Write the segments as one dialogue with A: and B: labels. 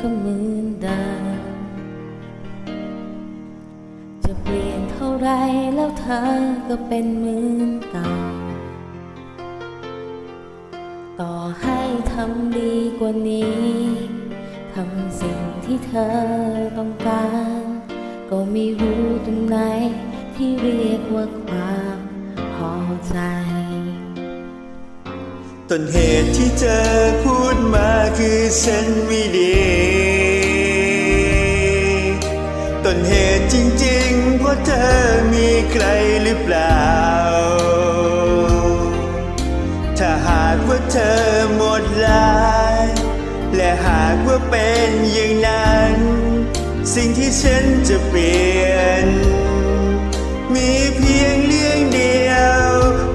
A: ก็เหมือนเดิมจะเปลี่ยนเท่าไรแล้วเธอก็เป็นเหมือนเก่า ต่อให้ทำดีกว่านี้ทำสิ่งที่เธอต้องการ ก็ไม่รู้ตรงไหนที่เรียกว่าความพอใจ
B: ต้นเหตุที่เธอพูดมาคือฉันไม่ดีต้นเหตุจริงๆเพราะเธอมีใครหรือเปล่า ถ้าหากว่าเธอหมดลายและหากว่าเป็นอย่างนั้น สิ่งที่ฉันจะเปลี่ยน มีเพียงเรื่องเดียว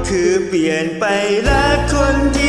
B: คือเปลี่ยนไปรักคนที่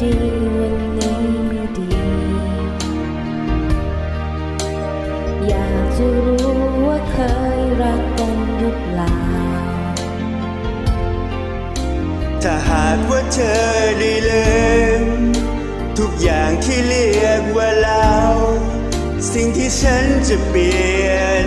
A: ดีวันนี้ไม่ดี อยากจะรู้ว่าเคยรักกันหรือเปล่า
B: ถ้าหากว่าเธอได้ลืมทุกอย่างที่เรียกว่าเรา สิ่งที่ฉันจะเปลี่ยน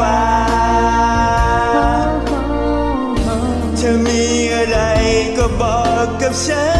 B: กว่า เธอมีอะไรก็บอกกับฉัน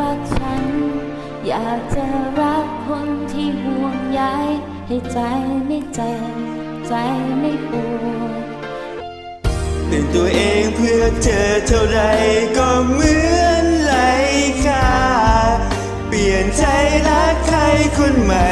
B: รั
A: กฉัน อยากจะรักคนที่ห่วงใยให้ใจไม่เจ็บใจไม่ปวด
B: เป็นตัวเองเพื่อเธอเท่าไรก็เหมือนไหลค่า เปลี่ยนใจรักใครคนใหม่